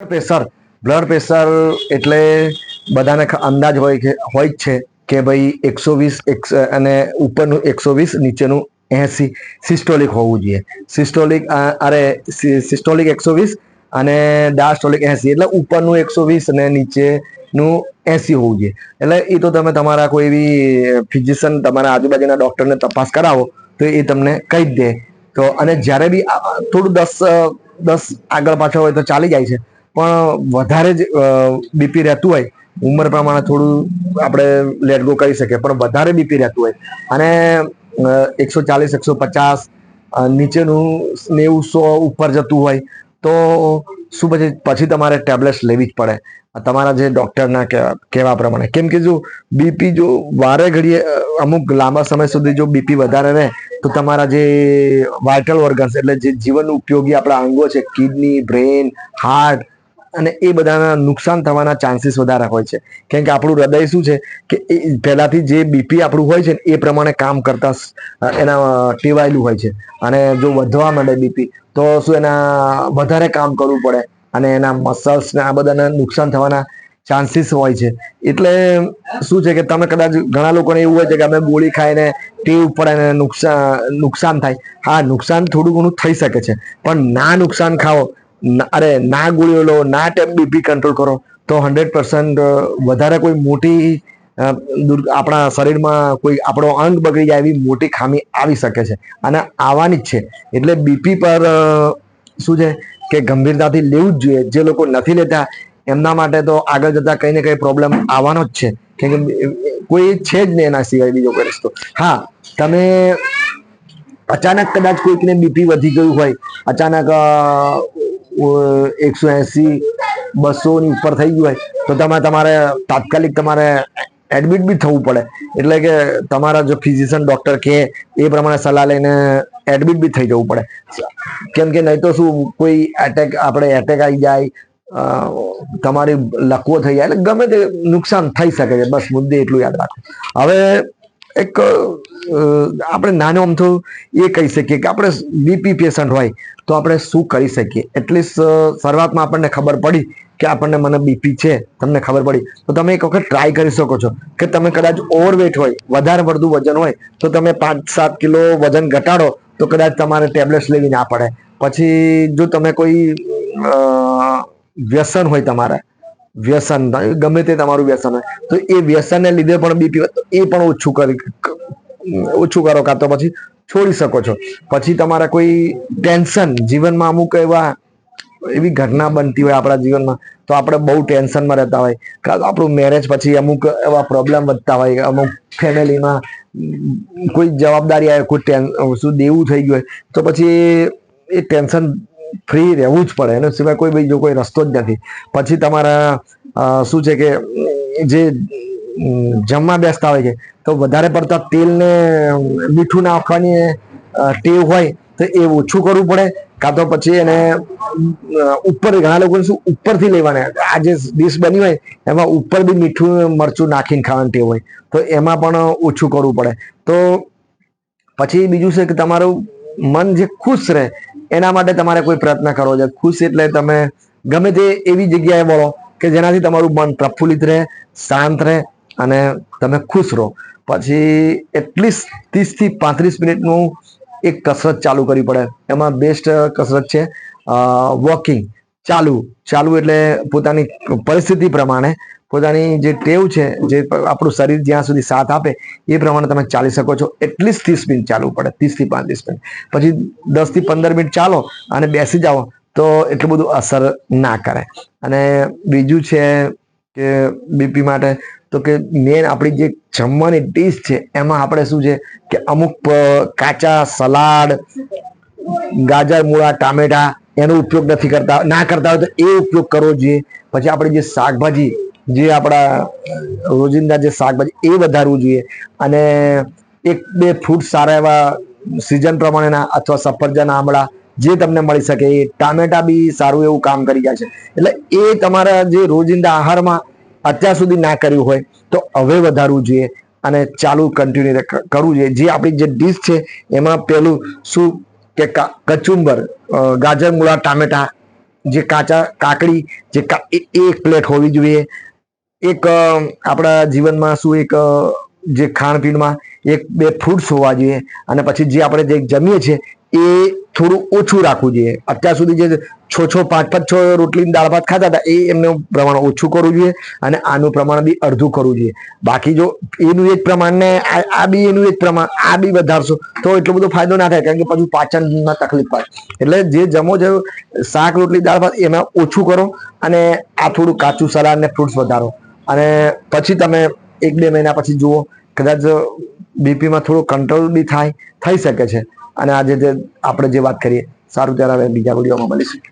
Pressure blood pressure એટલે બધાને અંદાજ હોય કે હોય જ છે કે ભાઈ એકસો વીસ અને ઉપરનું એકસો વીસ, નીચેનું એસી સિસ્ટોલિક હોવું જોઈએ. સિસ્ટોલિક અરે સિસ્ટોલિક એકસો વીસ અને ડાસ્ટોલિક એસી. એટલે ઉપરનું એકસો વીસ અને નીચેનું એસી હોવું જોઈએ. એટલે એ તો તમે તમારા કોઈ એવી ફિઝિશિયન તમારા આજુબાજુના ડૉક્ટરને તપાસ કરાવો, તો એ તમને કહી જ દે. તો અને જ્યારે બી થોડું દસ દસ આગળ પાછળ હોય તો ચાલી જાય છે. પણ વધારે જ બીપી રહેતું હોય, ઉંમર પ્રમાણે થોડું આપણે લેટ ગો કરી શકીએ, પણ વધારે બીપી રહેતું હોય. અને એકસો ચાલીસ, એકસો પચાસ નીચેનું નેવું સો ઉપર જતું હોય, તો શું પછી પછી તમારે ટેબ્લેટ્સ લેવી જ પડે. તમારા જે ડૉક્ટરના કહેવા પ્રમાણે. કેમ કે જો બીપી જો વારે ઘડીએ અમુક લાંબા સમય સુધી જો બીપી વધારે રહે, તો તમારા જે વાઇટલ ઓર્ગન્સ એટલે જે જીવન ઉપયોગી આપણા અંગો છે કિડની બ્રેન હાર્ટ અને એ બધાના નુકસાન થવાના ચાન્સીસ વધારે હોય છે. કેમ કે આપણું હૃદય શું છે કે એ પહેલાંથી જે બીપી આપણું હોય છે એ પ્રમાણે કામ કરતા એના ટેવાયેલું હોય છે. અને જો વધવા માંડે બીપી તો શું એના વધારે કામ કરવું પડે અને એના મસલ્સ ને આ બધાને નુકસાન થવાના ચાન્સીસ હોય છે. એટલે શું છે કે તમે કદાચ ઘણા લોકોને એવું હોય છે કે અમે ગોળી ખાઈને ટેવ પડે ને નુકસાન નુકસાન થાય. હા, નુકસાન થોડું ઘણું થઈ શકે છે. પણ ના નુકસાન ખાઓ અરે ના ગોળીઓ લો, ના ટેપ બીપી કંટ્રોલ કરો, તો હંડ્રેડ પર્સન્ટ વધારે કોઈ મોટી આપણા શરીરમાં કોઈ આપણો અંગ બગડી જાય એવી મોટી ખામી આવી શકે છે અને આવવાની જ છે. એટલે બીપી પર શું છે કે ગંભીરતાથી લેવું જ જોઈએ. જે લોકો નથી લેતા, એમના માટે તો આગળ જતા કંઈ ને કંઈ પ્રોબ્લેમ આવવાનો જ છે. કેમ કે કોઈ છે જ નહીં એના સિવાય બીજો કોઈ રસ્તો. હા, તમે અચાનક કદાચ કોઈકને બીપી વધી ગયું હોય, અચાનક એકસો એસી બસોની ઉપર થઈ ગયું હોય, તો તમે તમારે તાત્કાલિક તમારે એડમિટ બી થવું પડે. એટલે કે તમારા જો ફિઝિશિયન ડોક્ટર કહે એ પ્રમાણે સલાહ લઈને એડમિટ બી થઈ જવું પડે. કેમ કે નહીં તો શું, કોઈ એટેક આપણે એટેક આવી જાય તમારી લકવો થઈ જાય, એટલે ગમે તે નુકસાન થઈ શકે છે, બસ મુદ્દે એટલું યાદ રાખો. હવે એક આપણે નાનો અમથો એ કહી શકીએ કે આપણે બીપી પેશન્ટ હોય તો આપણે શું કરી શકીએ? એટલીસ્ટ શરૂઆતમાં આપણને ખબર પડી કે આપણને મને બીપી છે, તમને ખબર પડી. તો તમે એક વખત ટ્રાય કરી શકો છો કે તમે કદાચ ઓવરવેટ હોય, વધારે પડતું વજન હોય, તો તમે પાંચ સાત કિલો વજન ઘટાડો, તો કદાચ તમારે ટેબ્લેટ્સ લેવી ના પડે. પછી જો તમે કોઈ વ્યસન હોય તમારે વ્યસન ગમે તે તમારું વ્યસન હોય. તો એ વ્યસનને લીધે પણ બીપી હોય તો એ પણ ઓછું કરી ઓછું કરો. કાં તો પછી છોડી શકો છો. પછી તમારા કોઈ ટેન્શન, જીવનમાં અમુક એવા, એવી ઘટના બનતી હોય આપણા જીવનમાં, તો આપણે બહુ ટેન્શનમાં રહેતા હોય. કાં તો આપણું મેરેજ પછી અમુક એવા પ્રોબ્લેમ વધતા હોય. અમુક ફેમિલીમાં, કોઈ જવાબદારી આવે, કોઈ શું દેવું થઈ ગયું હોય, તો પછી એ ટેન્શન ફ્રી રહેવું જ પડે. એના સિવાય કોઈ બીજો કોઈ રસ્તો જ નથી. પછી તમારા શું છે કે, જે જમવા બેસતા હોય છે, તો વધારે પડતા તેલને મીઠું નાખવાની ટેવ હોય તો એ ઓછું કરવું પડે. કાં તો પછી એને ઉપર ઘણા લોકો શું ઉપરથી લેવાના. આ જે ડીશ બની હોય, એમાં ઉપર બી મીઠું, મરચું નાખીને ખાવાની ટેવ હોય. તો એમાં પણ ઓછું કરવું પડે. તો પછી બીજું છે કે તમારું મન જે ખુશ રહે એના માટે તમારે કોઈ પ્રયત્ન કરવો છે. ખુશ એટલે તમે ગમે તે એવી જગ્યાએ વળો કે જેનાથી તમારું મન પ્રફુલ્લિત રહે, શાંત રહે અને તમે ખુશ રહો. પછી એટલીસ્ટ ત્રીસથી પાંત્રીસ મિનિટનું એક કસરત ચાલુ કરવી પડે. એમાં બેસ્ટ કસરત છે વોકિંગ ચાલુ ચાલુ એટલે પોતાની પરિસ્થિતિ પ્રમાણે, પોતાની જે ટેવ છે, જે આપણું શરીર જ્યાં સુધી સાથ આપે, એ પ્રમાણે તમે ચાલી શકો છો. એટલીસ્ટ ત્રીસ મિનિટ ચાલવું પડે ત્રીસથી પાંત્રીસ મિનિટ. પછી દસથી પંદર મિનિટ ચાલો અને બેસી જાઓ, તો એટલું બધું અસર ના કરે. અને બીજું છે કે બીપી માટે, તો કે મેન આપણી જે જમવાની ડીશ છે, એમાં આપણે શું છે કે અમુક કાચા સલાડ, ગાજર, મૂળા, ટામેટા એનો ઉપયોગ નથી કરતા. ના કરતા હોય તો એ ઉપયોગ કરવો જોઈએ. પછી આપણે જે શાકભાજી, જે આપણા રોજિંદા જે શાકભાજી, એ વધારવું જોઈએ. અને એક, બે ફ્રૂટ સારા એવા સિઝન પ્રમાણેના અથવા સફરજન આમળા જે તમને મળી શકે, એ ટામેટા બી સારું એવું કામ કરી જાય છે. એટલે એ તમારા જે રોજિંદા આહારમાં અત્યાર સુધી ના કર્યું હોય, તો હવે વધારવું જોઈએ અને ચાલુ કન્ટિન્યુ કરવું જોઈએ. જે આપણી જે ડીશ છે, એમાં પેલું શું કે કચુંબર ગાજર, મૂળા, ટામેટા, જે કાચા, કાકડી, જે એક પ્લેટ હોવી જોઈએ. એક આપણા જીવનમાં શું એક જે ખાણપીણમાં એક બે ફ્રૂટ્સ હોવા જોઈએ. અને પછી જે આપણે જે જમીએ છીએ, એ થોડું ઓછું રાખવું જોઈએ. અત્યાર સુધી જે છ છ પાંચ પાંચ છ રોટલી દાળ ભાત ખાતા હતા, એ એમનું પ્રમાણ ઓછું કરવું જોઈએ અને આનું પ્રમાણ બી અડધું કરવું જોઈએ. બાકી જો એનું એ જ પ્રમાણ આ બી એનું એ જ પ્રમાણ, આ બી વધારશો, તો એટલો બધો ફાયદો ના થાય, કારણ કે પછી પાચનમાં તકલીફ પડે. એટલે જે જમો છે, શાક, રોટલી, દાળ, ભાત, એમાં ઓછું કરો અને આ થોડું કાચું સલાડ ને ફ્રૂટ્સ વધારો. અને પછી તમે એક બે મહિના પછી જુઓ, કદાચ બીપીમાં થોડું કંટ્રોલ બી થાય, થઈ શકે છે. અને આજે જે આપણે જે વાત કરીએ સારું ત્યારે હવે બીજા વિડીયોમાં મળીશું.